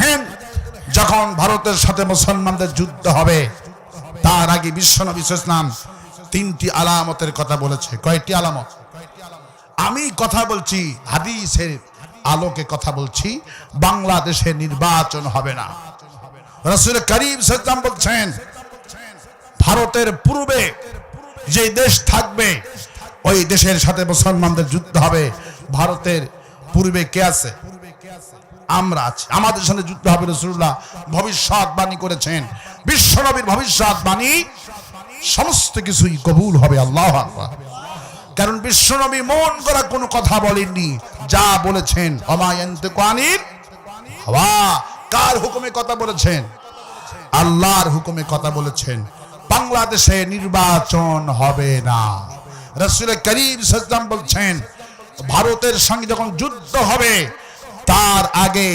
Hand যখন ভারতের সাথে মুসলমানদের যুদ্ধ হবে, তার আগে বিশ্বনবী ইসলাম তিনটি আলামতের কথা বলেছে। কয়টি আলামত? আমি কথা বলছি, হাদিসের আলোকে কথা বলছি, বাংলাদেশে নির্বাচন হবে না। রসুল করিম সাল্লাম বলছেন, ভারতের পূর্বে যে দেশ থাকবে, ওই দেশের সাথে মুসলমানদের যুদ্ধ হবে। ভারতের পূর্বে কে আছে? আমরা আছি। আমাদের সাথে যুদ্ধ হবে রসুল্লাহ ভবিষ্যৎবাণী করেছেন। বিশ্বনবীর ভবিষ্যৎবাণী সমস্ত কিছুই কবুল হবে, আল্লাহ কারণ বিশ্বনবী মন করা কোনো কথা বলেননি। যা বলেছেন কার হুকুমে কথা বলেছেন? আল্লাহর হুকুমে কথা বলেছেন। বাংলাদেশে নির্বাচন হবে না। রসুল করিম বলছেন, ভারতের সঙ্গে যখন যুদ্ধ হবে তার আগে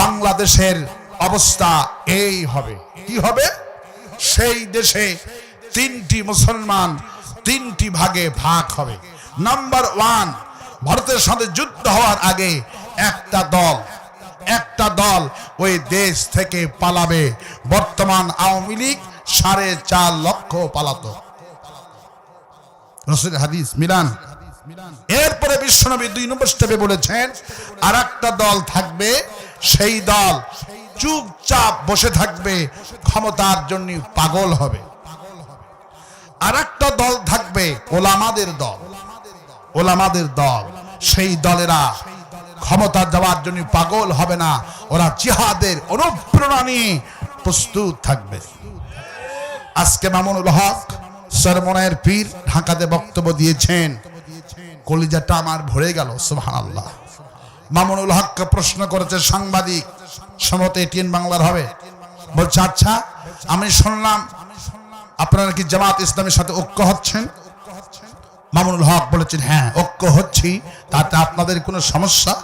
বাংলাদেশের অবস্থা এই হবে। কি হবে? সেই দেশে তিনটি মুসলমান তিনটি ভাগে ভাগ হবে। নাম্বার ওয়ান ভারতের সাথে যুদ্ধ হওয়ার আগে একটা দল একটা দল ওই দেশ থেকে পালাবে। বর্তমান আওয়ামী লীগ সাড়ে চার লক্ষ পালাত। হাদিস, মিলান। এরপরে বিশ্বনবী দুই নম্বর স্টেপে বলেছেন আর একটা দল থাকবে, সেই দল চুপচাপ বসে থাকবে, ক্ষমতার জন্য পাগল হবে। আর একটা দল থাকবে, ওলামাদের দল। ওলামাদের দল, সেই দলেরা ক্ষমতা যাওয়ার জন্য পাগল হবে না, ওরা জিহাদের অনুপ্রেরণা নিয়ে প্রস্তুত থাকবে। আজকে মামুনুল হক সরমনের পীর ঢাকাতে বক্তব্য দিয়েছেন কলিজাটা আমার ভরে গেল সুহান আল্লাহ মামুনুল হককে প্রশ্ন করেছে সাংবাদিক সমত এটিএন বাংলার হবে? বলছে আচ্ছা আমি শুনলাম আপনারা কি জামাত ইসলামের সাথে ঐক্য হচ্ছেন? মামুনুল হক বলেছেন হ্যাঁ ঐক্য হচ্ছি, তাতে আপনাদের কোনো সমস্যা?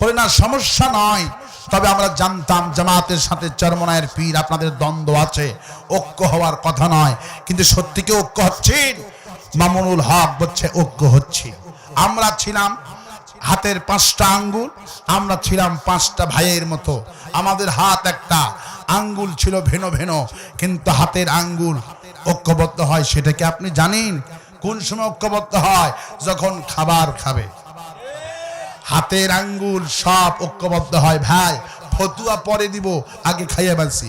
বলে, না, সমস্যা নয়, তবে আমরা জানতাম জামাতের সাথে চরমনায়ের পীর, আপনাদের দ্বন্দ্ব আছে, ঐক্য হওয়ার কথা নয়, কিন্তু সত্যি কি ঐক্য হচ্ছেন? মামুনুল হক বলছে ঐক্য হচ্ছে। আমরা ছিলাম হাতের পাঁচটা আঙ্গুল, আমরা ছিলাম পাঁচটা ভাইয়ের মতো। আমাদের হাত একটা আঙ্গুল ছিল ভেনো ভেনো কিন্তু হাতের আঙ্গুল ঐক্যবদ্ধ হয়, সেটা কি আপনি জানেন? কোন সময় ঐক্যবদ্ধ হয়? যখন খাবার খাবে। হাতের আঙ্গুল সব ঐক্যবদ্ধ হয়, ভাই, ফতুয়া পরে দিব, আগে খাইয়ে বানছি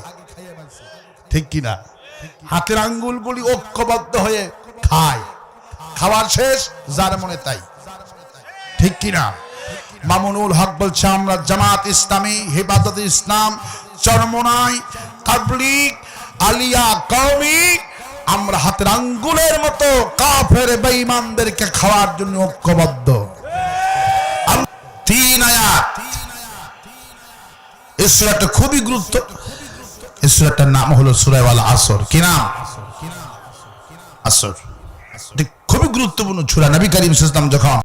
ঠিক কিনা? হাতের আঙ্গুলগুলি ঐক্যবদ্ধ হয়ে খায় খাওয়ার শেষ, যার মনে তাই। ঠিক কিনা? মামুনুল হক বলছে, আমরা জামাত ইসলামী, হেফাজত ইসলাম, চরমনাই, তাবলিগ, আলিয়া কওমি, আমরা হাতের আঙ্গুলের মতো কাফের বেঈমানদেরকে খাওয়ার জন্য ঐক্যবদ্ধ। তিন আয়াত। এই সূরাটা খুবই গুরুত্ব এই সূরাটার নাম হলো সূরাওয়াল আসর। কি নাম? আসর। খুবই গুরুত্বপূর্ণ ছুরা নবী করিম আলাইহি যখন